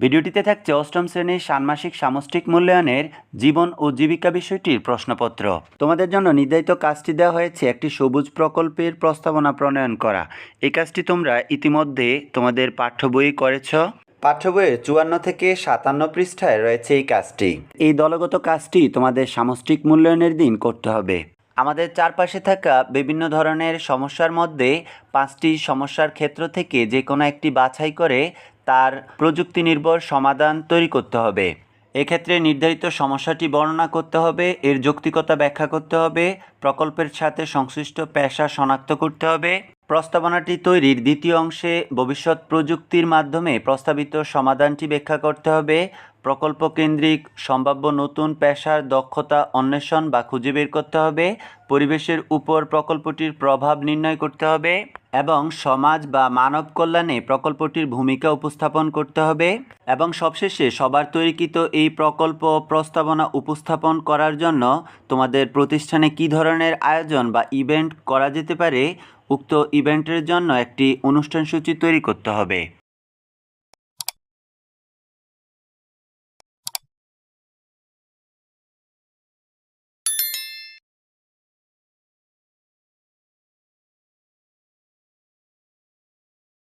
ভিডিওটিতে থাকছে অষ্টম শ্রেণির ষান্মাসিক সামষ্টিক মূল্যায়নের জীবন ও জীবিকা বিষয়টির প্রশ্নপত্র। তোমাদের জন্য নির্ধারিত কাজটি দেওয়া হয়েছে একটি সবুজ প্রকল্পের প্রস্তাবনা প্রণয়ন করা। এই কাজটি তোমরা ইতিমধ্যে তোমাদের পাঠ্য বই করেছ। পাঠ্য বইয়ের চুয়ান্ন থেকে সাতান্ন পৃষ্ঠায় রয়েছে এই কাজটি। এই দলগত কাজটি তোমাদের সামষ্টিক মূল্যায়নের দিন করতে হবে। আমাদের চারপাশে থাকা বিভিন্ন ধরনের সমস্যার মধ্যে পাঁচটি সমস্যার ক্ষেত্র থেকে যে কোনো একটি বাছাই করে তার প্রযুক্তি নির্ভর সমাধান তৈরি করতে হবে। এক্ষেত্রে নির্ধারিত সমস্যাটি বর্ণনা করতে হবে, এর যৌক্তিকতা ব্যাখ্যা করতে হবে, প্রকল্পের সাথে সংশ্লিষ্ট পেশা শনাক্ত করতে হবে, প্রস্তাবনাটি তৈরির দ্বিতীয় অংশে ভবিষ্যৎ প্রযুক্তির মাধ্যমে প্রস্তাবিত সমাধানটি ব্যাখ্যা করতে হবে, প্রকল্প কেন্দ্রিক সম্ভাব্য নতুন পেশার দক্ষতা অন্বেষণ বা খুঁজে বের করতে হবে, পরিবেশের উপর প্রকল্পটির প্রভাব নির্ণয় করতে হবে। এবং সমাজ বা মানব কল্যাণে প্রকল্পটির ভূমিকা উপস্থাপন করতে হবে এবং সবশেষে সবার তৈরিকৃত এই প্রকল্প প্রস্তাবনা উপস্থাপন করার জন্য তোমাদের প্রতিষ্ঠানে কি ধরনের আয়োজন বা ইভেন্ট করা যেতে পারে, উক্ত ইভেন্টের জন্য একটি অনুষ্ঠান সূচি তৈরি করতে হবে।